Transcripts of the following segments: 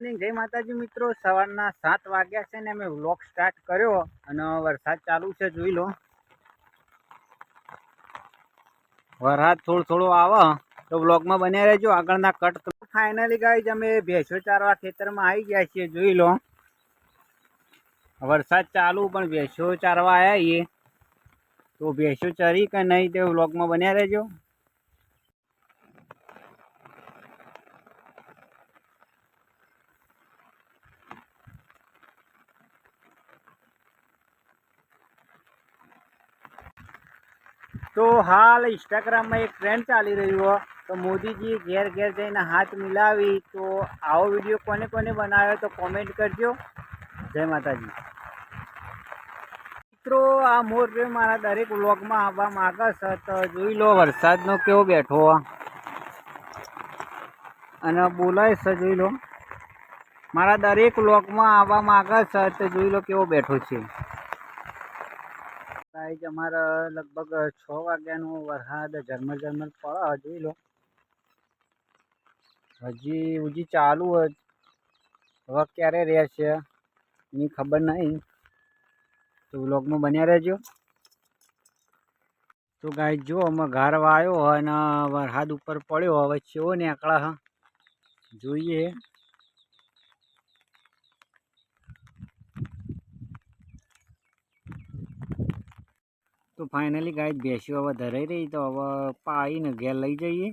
જય માતાજી મિત્રો, સવારના સાત વાગ્યા છે ને અમે વ્લોગ સ્ટાર્ટ કર્યો અને વરસાદ ચાલુ છે, જોઈ લો. વરસાદ થોડો થોડો આવે, તો વ્લોગમાં બન્યા રહેજો. આગળના કટ ફાઇનલી ગાઈ અમે ભેંસો ચારવા ખેતરમાં આવી ગયા છીએ, જોઈ લો. વરસાદ ચાલુ, પણ ભેંસો ચારવા આવ્યા છીએ. તો ભેંસો ચરી કે નહીં તે વ્લોગમાં બન્યા રહેજો. તો હાલ ઇન્સ્ટાગ્રામમાં એક ટ્રેન્ડ ચાલી રહ્યો તો મોદીજી ઘેર ઘેર જઈને હાથ મિલાવી, તો આવો વીડિયો કોને કોને બનાવ્યો તો કોમેન્ટ કરજો. જય માતાજી. મિત્રો, આ મોર મારા દરેક વ્લોગમાં આવવા માગે છે. તો જોઈ લો, વરસાદનો કેવો બેઠો અને બોલાય છે, જોઈ લો. મારા દરેક વ્લોગમાં આવવા માગે છે, તો જોઈ લો કેવો બેઠો છે. ગાઈઝ અમારે લગભગ છ વાગ્યાનો વરસાદ, ઝરમર ઝરમર પડે જોઈ લો. હજી હજી ચાલુ જ. હવે ક્યારે રહેશે, એની ખબર નહીં. તો વ્લોગમાં બન્યા રહેજો. તો ગાય જો અમે ઘર વાયો અને વરસાદ ઉપર પડ્યો, હવે ચેવો હા. જોઈએ. તો ફાઇનલી ગાય ભેંસીઓ હવે ધરાઈ રહી તો હવે પાઈને ઘેર લઈ જઈએ.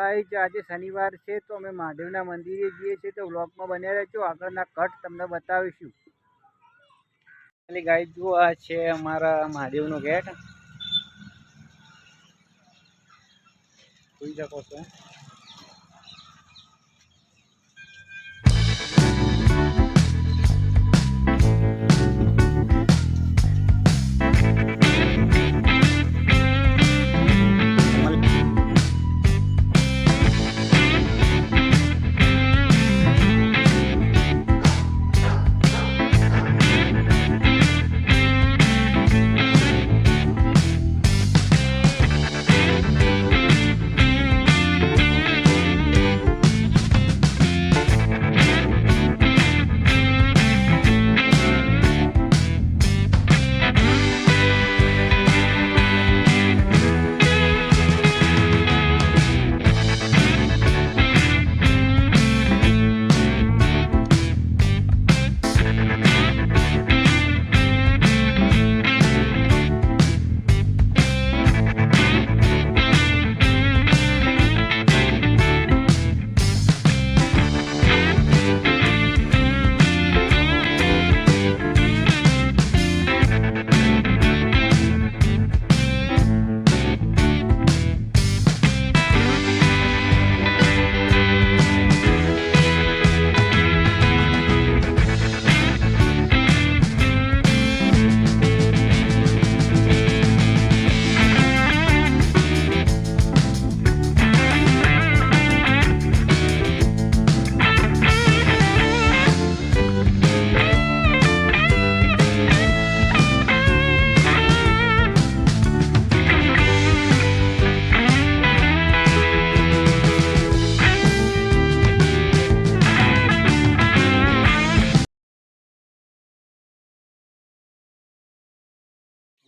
ગાઈઝ આજે શનિવાર છે તો અમે મહાદેવના મંદિરે જઈએ છીએ તો વ્લોગમાં બન્યા રહેજો. આગળના કટ તમને બતાવીશું. એટલે ગાઈઝ જુઓ, આ છે અમારા મહાદેવનો ગેટ. જોઈ શકો છો.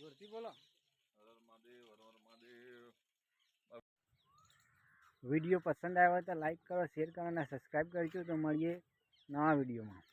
જોરથી બોલો. વીડિયો પસંદ આવ્યો તો લાઈક કરો શેર કરો અને સબસ્ક્રાઈબ કરજો. તો મળીએ નવા વિડીયોમાં.